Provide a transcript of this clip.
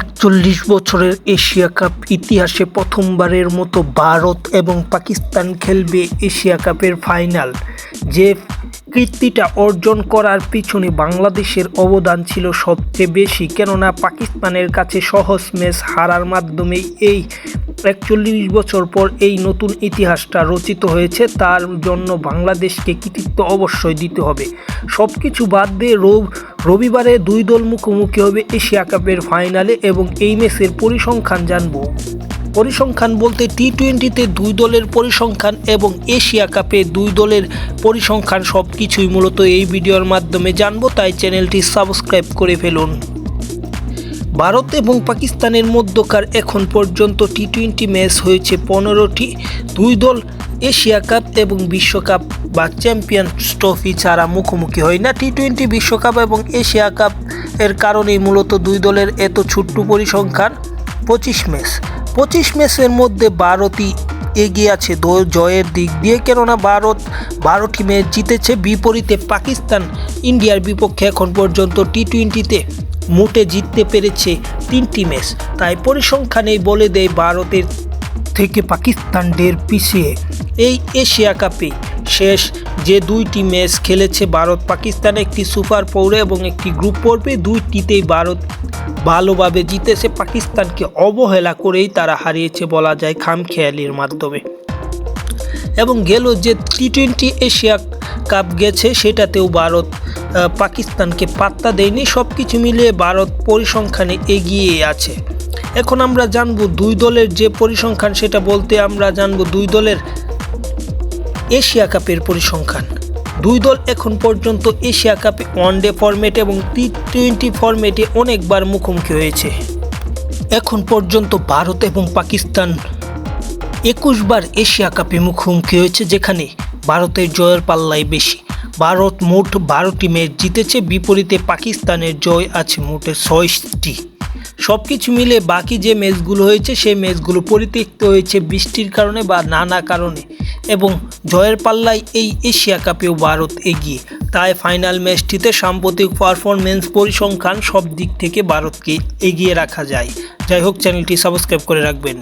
একচল্লিশ বছরের Asia cup ইতিহাসে প্রথমবারের মতো ভারত এবং পাকিস্তান খেলবে এশিয়া কাপের ফাইনাল। যে কীর্তিটা অর্জন করার পিছনে বাংলাদেশের অবদান ছিল সবচেয়ে বেশি, কেননা পাকিস্তানের কাছে সহজ ম্যাচ হারার মাধ্যমে এই একচল্লিশ বছর পর এই নতুন ইতিহাসটা রচিত হয়েছে, তার জন্য বাংলাদেশকে কৃতিত্ব অবশ্যই দিতে হবে। সব কিছু বাদ দিয়ে রব রবিবারে দুই দল মুখোমুখি হবে এশিয়া কাপের ফাইনালে এবং এই ম্যাচের পরিসংখ্যান জানব। পরিসংখ্যান বলতে টি টোয়েন্টিতে দুই দলের পরিসংখ্যান এবং এশিয়া কাপে দুই দলের পরিসংখ্যান সব কিছুই মূলত এই ভিডিওর মাধ্যমে জানব, তাই চ্যানেলটি সাবস্ক্রাইব করে ফেলুন। ভারত এবং পাকিস্তানের মধ্যকার এখন পর্যন্ত টি টোয়েন্টি ম্যাচ হয়েছে পনেরোটি। দুই দল এশিয়া কাপ এবং বিশ্বকাপ বা চ্যাম্পিয়ন্স ট্রফি ছাড়া মুখোমুখি হয় না। টি টোয়েন্টি বিশ্বকাপ এবং এশিয়া কাপ এর কারণেই মূলত দুই দলের এত ছোট্ট পরিসংখ্যান পঁচিশ ম্যাচ। পঁচিশ ম্যাচের মধ্যে বারোটি এগিয়ে আছে জয়ের দিক দিয়ে। কেননা ভারত, বারোটি ম্যাচ জিতেছে। বিপরীতে পাকিস্তান, ইন্ডিয়ার বিপক্ষে এখন পর্যন্ত টি টোয়েন্টিতে মোটে জিততে পেরেছে তিনটি ম্যাচ। তাই পরিসংখ্যানেই বলে দেয় ভারতের থেকে পাকিস্তান ঢের পিছিয়ে। এই এশিয়া কাপে শেষ যে দুইটি ম্যাচ খেলেছে ভারত পাকিস্তান একটি সুপার পৌরে এবং একটি গ্রুপ পর্বে, দুইটিতেই ভারত ভালোভাবে জিতেছে পাকিস্তানকে অবহেলা করেই তারা হারিয়েছে বলা যায় খামখেয়ালির মাধ্যমে। এবং গেল যে টি টোয়েন্টি এশিয়া কাপ গেছে, সেটাতেও ভারত পাকিস্তানকে পাত্তা দেয়নি। সব কিছু মিলিয়ে ভারত পরিসংখ্যানে এগিয়ে আছে। এখন আমরা জানব দুই দলের যে পরিসংখ্যান, সেটা বলতে আমরা জানব দুই দলের এশিয়া কাপের পরিসংখ্যান। দুই দল এখন পর্যন্ত এশিয়া কাপে ওয়ানডে ফরম্যাট এবং টি টোয়েন্টি ফরম্যাটে অনেকবার মুখোমুখি হয়েছে। এখন পর্যন্ত ভারত এবং পাকিস্তান একুশ বার এশিয়া কাপে মুখোমুখি হয়েছে, যেখানে ভারতের জয়ের পাল্লাই বেশি। ভারত মোট বারোটি ম্যাচ জিতেছে, বিপরীতে পাকিস্তানের জয় আছে মোটে ছয়টি। সব কিছু মিলে বাকি যে ম্যাচগুলো হয়েছে, সেই ম্যাচগুলো পরিত্যক্ত হয়েছে বৃষ্টির কারণে বা নানা কারণে। এবং জয়ের পাল্লায় এই এশিয়া কাপেও ভারত এগিয়ে। তাই ফাইনাল ম্যাচটিতে সাম্প্রতিক পারফরমেন্স পরিসংখ্যান সব দিক থেকে ভারতকে এগিয়ে রাখা যায়। যাই হোক চ্যানেলটি সাবস্ক্রাইব করে রাখবেন।